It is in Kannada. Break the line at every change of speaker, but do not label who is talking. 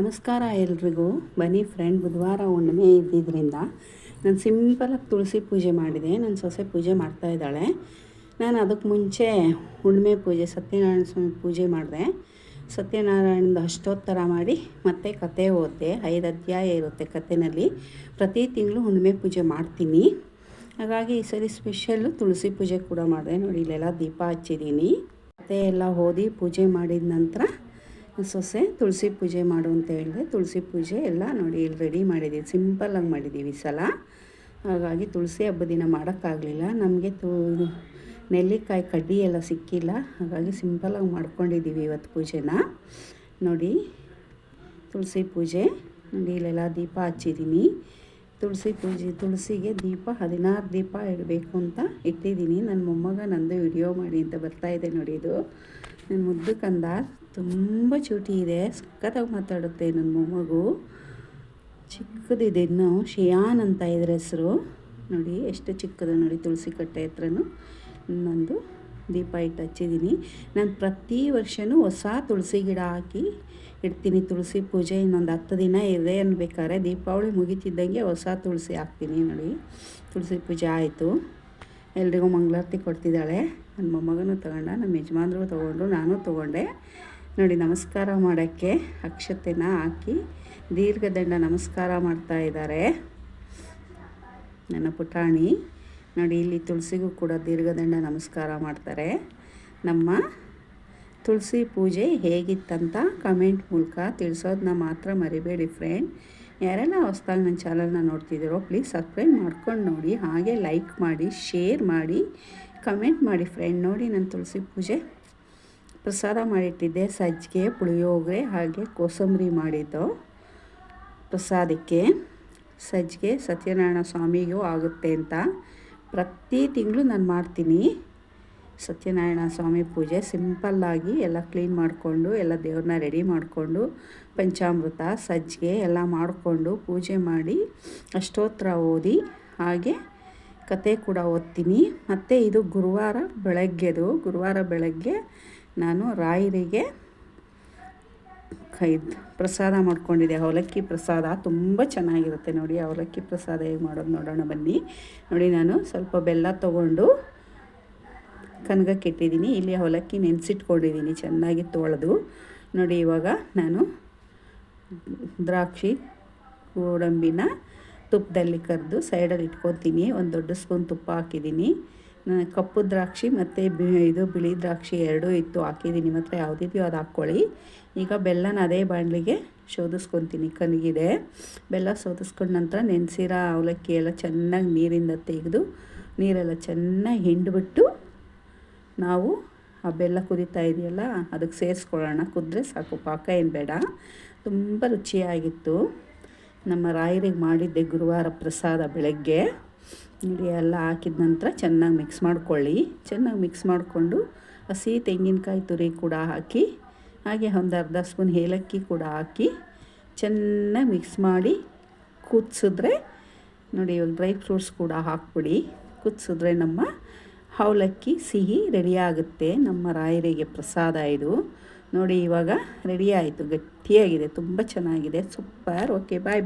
ನಮಸ್ಕಾರ ಎಲ್ರಿಗೂ. ಬನ್ನಿ ಫ್ರೆಂಡ್ ಬುಧವಾರ ಹುಣ್ಣಿಮೆ ಇದ್ದಿದ್ದರಿಂದ ನಾನು ಸಿಂಪಲಾಗಿ ತುಳಸಿ ಪೂಜೆ ಮಾಡಿದೆ. ನನ್ನ ಸೊಸೆ ಪೂಜೆ ಮಾಡ್ತಾ ಇದ್ದಾಳೆ. ನಾನು ಅದಕ್ಕೆ ಮುಂಚೆ ಹುಣ್ಣಿಮೆ ಪೂಜೆ, ಸತ್ಯನಾರಾಯಣ ಸ್ವಾಮಿ ಪೂಜೆ ಮಾಡಿದೆ. ಸತ್ಯನಾರಾಯಣದ ಅಷ್ಟೋತ್ತರ ಮಾಡಿ ಮತ್ತೆ ಕತೆ ಓದಿದೆ. ಐದು ಅಧ್ಯಾಯ ಇರುತ್ತೆ ಕತೆಯಲ್ಲಿ ಪ್ರತಿ ತಿಂಗಳು ಹುಣ್ಣಿಮೆ ಪೂಜೆ ಮಾಡ್ತೀನಿ. ಹಾಗಾಗಿ ಈ ಸರಿ ಸ್ಪೆಷಲ್ಲು ತುಳಸಿ ಪೂಜೆ ಕೂಡ ಮಾಡಿದೆ. ನೋಡಿ, ಇಲ್ಲೆಲ್ಲ ದೀಪ ಹಚ್ಚಿದ್ದೀನಿ. ಕತೆ ಎಲ್ಲ ಓದಿ ಪೂಜೆ ಮಾಡಿದ ನಂತರ ಸೊಸೆ ತುಳಸಿ ಪೂಜೆ ಮಾಡು ಅಂತ ಹೇಳಿದೆ. ತುಳಸಿ ಪೂಜೆ ಎಲ್ಲ ನೋಡಿ ಇಲ್ಲಿ ರೆಡಿ ಮಾಡಿದ್ದೀವಿ ಸಿಂಪಲ್ಲಾಗಿ ಮಾಡಿದ್ದೀವಿ ಸಲ. ಹಾಗಾಗಿ ತುಳಸಿ ಹಬ್ಬ ದಿನ ಮಾಡೋಕ್ಕಾಗಲಿಲ್ಲ. ನಮಗೆ ತು ನೆಲ್ಲಿಕಾಯಿ ಕಡ್ಡಿ ಎಲ್ಲ ಸಿಕ್ಕಿಲ್ಲ. ಹಾಗಾಗಿ ಸಿಂಪಲ್ಲಾಗಿ ಮಾಡ್ಕೊಂಡಿದ್ದೀವಿ ಇವತ್ತು ಪೂಜೆನ. ನೋಡಿ, ತುಳಸಿ ಪೂಜೆ. ನೋಡಿ, ಇಲ್ಲೆಲ್ಲ ದೀಪ ಹಚ್ಚಿದ್ದೀನಿ ತುಳಸಿ ಪೂಜೆ, ತುಳಸಿಗೆ ದೀಪ, ಹದಿನಾರು ದೀಪ ಇಡಬೇಕು ಅಂತ ಇಟ್ಟಿದ್ದೀನಿ ನನ್ನ ಮೊಮ್ಮಗ ನಂದು ವಿಡಿಯೋ ಮಾಡಿ ಅಂತ ಬರ್ತಾಯಿದೆ ನೋಡಿ ಇದು. ನನ್ನ ಮುದ್ದು ಕಂದ ತುಂಬ ಚೂಟಿ ಇದೆ. ಸಖತ್ತಾಗಿ ಮಾತಾಡುತ್ತೆ ನನ್ನ ಮೊಮ್ಮಗು. ಚಿಕ್ಕದಿದೆ ಇನ್ನು. ಶಿಯಾನ್ ಅಂತ ಇದ್ರ ಹೆಸರು. ನೋಡಿ, ಎಷ್ಟು ಚಿಕ್ಕದು ನೋಡಿ ತುಳಸಿ ಕಟ್ಟೆ ಹತ್ರನೂ. ಇನ್ನೊಂದು ದೀಪ ಇಟ್ಟು ಹಚ್ಚಿದ್ದೀನಿ ನಾನು ಪ್ರತಿ ವರ್ಷವೂ ಹೊಸ ತುಳಸಿ ಗಿಡ ಹಾಕಿ ಇಡ್ತೀನಿ. ತುಳಸಿ ಪೂಜೆ ಇನ್ನೊಂದು ಹತ್ತು ದಿನ ಇದೆ ಅನ್ಬೇಕಾದ್ರೆ ದೀಪಾವಳಿ ಮುಗಿತಿದ್ದಂಗೆ ಹೊಸ ತುಳಸಿ ಹಾಕ್ತೀನಿ ನೋಡಿ. ತುಳಸಿ ಪೂಜೆ ಆಯಿತು. ಎಲ್ರಿಗೂ ಮಂಗಳಾರತಿ ಕೊಡ್ತಿದ್ದಾಳೆ. ನನ್ನ ಮೊಮ್ಮಗನೂ ತೊಗೊಂಡ, ನಮ್ಮ ಯಜಮಾನ್ರು ತೊಗೊಂಡು, ನಾನು ತೊಗೊಂಡೆ. ನೋಡಿ, ನಮಸ್ಕಾರ ಮಾಡೋಕ್ಕೆ ಅಕ್ಷತೆನ ಹಾಕಿ ದೀರ್ಘದಂಡ ನಮಸ್ಕಾರ ಮಾಡ್ತಾ ಇದ್ದಾರೆ. ನನ್ನ ಪುಟಾಣಿ. ನೋಡಿ, ಇಲ್ಲಿ ತುಳಸಿಗೂ ಕೂಡ ದೀರ್ಘದಂಡ ನಮಸ್ಕಾರ ಮಾಡ್ತಾರೆ. ನಮ್ಮ ತುಳಸಿ ಪೂಜೆ ಹೇಗಿತ್ತಂತ ಕಮೆಂಟ್ ಮೂಲಕ ತಿಳಿಸೋದನ್ನ ಮಾತ್ರ ಮರಿಬೇಡಿ ಫ್ರೆಂಡ್. ಯಾರೆಲ್ಲ ಹೊಸ್ದಾಗಿ ನನ್ನ ಚಾನಲ್ನ ನೋಡ್ತಿದ್ದೀರೋ, ಪ್ಲೀಸ್ ಸಬ್ಸ್ಕ್ರೈಬ್ ಮಾಡ್ಕೊಂಡು ನೋಡಿ. ಹಾಗೆ ಲೈಕ್ ಮಾಡಿ, ಶೇರ್ ಮಾಡಿ, ಕಮೆಂಟ್ ಮಾಡಿ ಫ್ರೆಂಡ್. ನೋಡಿ ನನ್ನ ತುಳಸಿ ಪೂಜೆ. ಪ್ರಸಾದ ಮಾಡಿಟ್ಟಿದ್ದೆ. ಸಜ್ಜಿಗೆ, ಪುಳಿಯೋಗರೆ ಹಾಗೆ ಕೋಸಂಬರಿ ಮಾಡಿದ್ದು ಪ್ರಸಾದಕ್ಕೆ. ಸಜ್ಜಿಗೆ ಸತ್ಯನಾರಾಯಣ ಸ್ವಾಮಿಗೂ ಆಗುತ್ತೆ ಅಂತ ಪ್ರತಿ ತಿಂಗಳು ನಾನು ಮಾಡ್ತೀನಿ. ಸತ್ಯನಾರಾಯಣ ಸ್ವಾಮಿ ಪೂಜೆ ಸಿಂಪಲ್ಲಾಗಿ ಎಲ್ಲ ಕ್ಲೀನ್ ಮಾಡಿಕೊಂಡು, ಎಲ್ಲ ದೇವ್ರನ್ನ ರೆಡಿ ಮಾಡಿಕೊಂಡು, ಪಂಚಾಮೃತ, ಸಜ್ಜಿಗೆ ಎಲ್ಲ ಮಾಡಿಕೊಂಡು ಪೂಜೆ ಮಾಡಿ ಅಷ್ಟೋತ್ರ ಓದಿ ಹಾಗೆ ಕತೆ ಕೂಡ ಓದ್ತೀನಿ. ಮತ್ತು ಇದು ಗುರುವಾರ ಬೆಳಗ್ಗೆದು. ಗುರುವಾರ ಬೆಳಗ್ಗೆ ನಾನು ರಾಯರಿಗೆ ಕೈ ಪ್ರಸಾದ ಮಾಡ್ಕೊಂಡಿದ್ದೆ. ಅವಲಕ್ಕಿ ಪ್ರಸಾದ ತುಂಬ ಚೆನ್ನಾಗಿರುತ್ತೆ ನೋಡಿ. ಅವಲಕ್ಕಿ ಪ್ರಸಾದ ಹೇಗೆ ಮಾಡೋದು ನೋಡೋಣ ಬನ್ನಿ. ನೋಡಿ ನಾನು ಸ್ವಲ್ಪ ಬೆಲ್ಲ ತೊಗೊಂಡು ಕನಗಕ್ಕೆ ಇಟ್ಟಿದ್ದೀನಿ ಇಲ್ಲಿ ಅವಲಕ್ಕಿ ನೆನೆಸಿಟ್ಕೊಂಡಿದ್ದೀನಿ, ಚೆನ್ನಾಗಿ ತೊಳೆದು. ನೋಡಿ, ಇವಾಗ ನಾನು ದ್ರಾಕ್ಷಿ ಗೋಡಂಬಿನ ತುಪ್ಪದಲ್ಲಿ ಕರೆದು ಸೈಡಲ್ಲಿ ಇಟ್ಕೊತೀನಿ. ಒಂದು ದೊಡ್ಡ ಸ್ಪೂನ್ ತುಪ್ಪ ಹಾಕಿದ್ದೀನಿ. ಕಪ್ಪು ದ್ರಾಕ್ಷಿ ಮತ್ತು ಬಿ, ಇದು ಬಿಳಿ ದ್ರಾಕ್ಷಿ ಎರಡೂ ಇತ್ತು ಹಾಕಿದ್ದೀನಿ. ಮಾತ್ರ ಯಾವುದಿದೆಯೋ ಅದು ಹಾಕ್ಕೊಳ್ಳಿ. ಈಗ ಬೆಲ್ಲನ ಅದೇ ಬಾಣಲಿಗೆ ಶೋಧಿಸ್ಕೊತೀನಿ. ಕನಗಿದೆ ಬೆಲ್ಲ ಶೋಧಿಸ್ಕೊಂಡ ನಂತರ ನೆನೆಸಿರೋ ಅವಲಕ್ಕಿ ಎಲ್ಲ ಚೆನ್ನಾಗಿ ನೀರಿಂದ ತೆಗೆದು ನೀರೆಲ್ಲ ಚೆನ್ನಾಗಿ ಹಿಂಡ್ಬಿಟ್ಟು ನಾವು ಆ ಬೆಲ್ಲ ಕುದೀತಾ ಇದೆಯಲ್ಲ, ಅದಕ್ಕೆ ಸೇರಿಸ್ಕೊಳ್ಳೋಣ. ಕುದ್ರೆ ಸಾಕು, ಪಾಕ ಏನು ಬೇಡ. ತುಂಬ ರುಚಿಯಾಗಿತ್ತು. ನಮ್ಮ ರಾಯರಿಗೆ ಮಾಡಿದ್ದೆ ಗುರುವಾರ ಪ್ರಸಾದ ಬೆಳಗ್ಗೆ. ನೋಡಿ, ಎಲ್ಲ ಹಾಕಿದ ನಂತರ ಚೆನ್ನಾಗಿ ಮಿಕ್ಸ್ ಮಾಡ್ಕೊಳ್ಳಿ. ಚೆನ್ನಾಗಿ ಮಿಕ್ಸ್ ಮಾಡಿಕೊಂಡು ಹಸಿ ತೆಂಗಿನಕಾಯಿ ತುರಿ ಕೂಡ ಹಾಕಿ, ಹಾಗೆ ಒಂದು ಅರ್ಧ ಸ್ಪೂನ್ ಏಲಕ್ಕಿ ಕೂಡ ಹಾಕಿ ಚೆನ್ನಾಗಿ ಮಿಕ್ಸ್ ಮಾಡಿ ಕುದಿಸಿದ್ರೆ, ನೋಡಿ ಇವಾಗ ಡ್ರೈ ಫ್ರೂಟ್ಸ್ ಕೂಡ ಹಾಕ್ಬಿಡಿ. ಕುದಿಸಿದ್ರೆ ನಮ್ಮ ಅವಲಕ್ಕಿ ಸಿಹಿ ರೆಡಿಯಾಗುತ್ತೆ. ನಮ್ಮ ರಾಯರಿಗೆ ಪ್ರಸಾದ ಇದು. ನೋಡಿ ಇವಾಗ ರೆಡಿ ಆಯಿತು ಗಟ್ಟಿಯಾಗಿದೆ, ತುಂಬ ಚೆನ್ನಾಗಿದೆ, ಸೂಪರ್. ಓಕೆ ಬಾಯ್ ಬಾಯ್